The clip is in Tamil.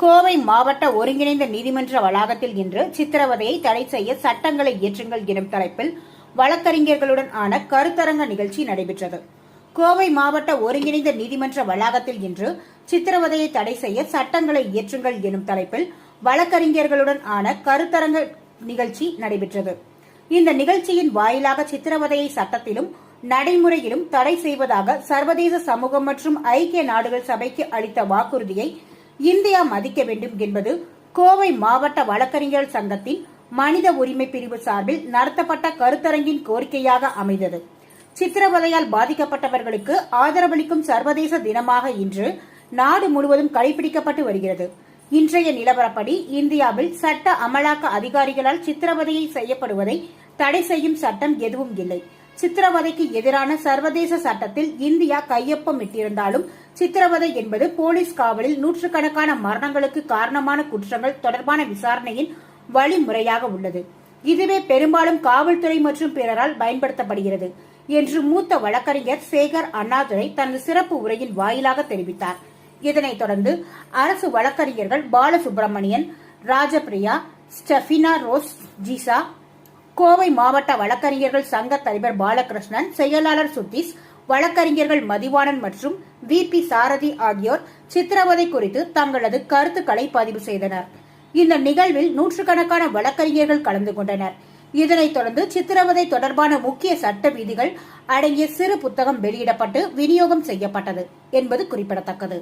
கோவை மாவட்ட ஒருங்கிணைந்த நீதிமன்ற வளாகத்தில் இன்று சித்திரவதையை தடை செய்ய சட்டங்களை இயற்றுங்கள் எனும் தலைப்பில் வழக்கறிஞர்களுடன் ஆன கருத்தரங்க நிகழ்ச்சி நடைபெற்றது. கோவை மாவட்ட ஒருங்கிணைந்த நீதிமன்ற வளாகத்தில் இன்று சித்திரவதையை தடை செய்ய சட்டங்களை இயற்றுங்கள் எனும் தலைப்பில் வழக்கறிஞர்களுடன் ஆன கருத்தரங்க நிகழ்ச்சி நடைபெற்றது. இந்த நிகழ்ச்சியின் வாயிலாக சித்திரவதையை சட்டத்திலும் நடைமுறையிலும் தடை செய்வதாக சர்வதேச சமூகம் மற்றும் ஐக்கிய நாடுகள் சபைக்கு அளித்த வாக்குறுதியை இந்தியா மதிக்க வேண்டும் என்பது கோவை மாவட்ட வழக்கறிஞர் சங்கத்தின் மனித உரிமை பிரிவு சார்பில் நடத்தப்பட்ட கருத்தரங்கின் கோரிக்கையாக அமைந்தது. சித்திரவதையால் பாதிக்கப்பட்டவர்களுக்கு ஆதரவளிக்கும் சர்வதேச தினமாக இன்று நாடு முழுவதும் கடைபிடிக்கப்பட்டு வருகிறது. இன்றைய நிலவரப்படி இந்தியாவில் சட்ட அமலாக்க அதிகாரிகளால் சித்திரவதையை செய்யப்படுவதை தடை செய்யும் சட்டம் எதுவும் இல்லை. சித்திரவதைக்கு எதிரான சர்வதேச சட்டத்தில் இந்தியா கையொப்பமிட்டிருந்தாலும் சித்திரவதை என்பது போலீஸ் காவலில் நூற்றுக்கணக்கான மரணங்களுக்கு காரணமான குற்றங்கள் தொடர்பான விசாரணையின் வழிமுறையாக உள்ளது. இதுவே பெரும்பாலும் காவல்துறை மற்றும் பிறரால் பயன்படுத்தப்படுகிறது என்று மூத்த வழக்கறிஞர் சேகர் அண்ணாதுரை தனது சிறப்பு உரையின் வாயிலாக தெரிவித்தார். இதனைத் தொடர்ந்து அரசு வழக்கறிஞர்கள் பாலசுப்ரமணியன் ராஜபிரியா ஸ்டெஃபினா ரோஸ் ஜீசா கோவை மாவட்ட வழக்கறிஞர்கள் சங்க தலைவர் பாலகிருஷ்ணன் செயலாளர் சுதீஷ் வழக்கறிஞர்கள் மதிவாணன் மற்றும் வி பி சாரதி ஆகியோர் சித்திரவதை குறித்து தங்களது கருத்துக்களை பதிவு செய்தனர். இந்த நிகழ்வில் நூற்றுக்கணக்கான வழக்கறிஞர்கள் கலந்து கொண்டனர். இதனைத் தொடர்ந்து சித்திரவதை தொடர்பான முக்கிய சட்ட விதிகள் அடங்கிய சிறு புத்தகம் வெளியிடப்பட்டு விநியோகம் செய்யப்பட்டது என்பது குறிப்பிடத்தக்கது.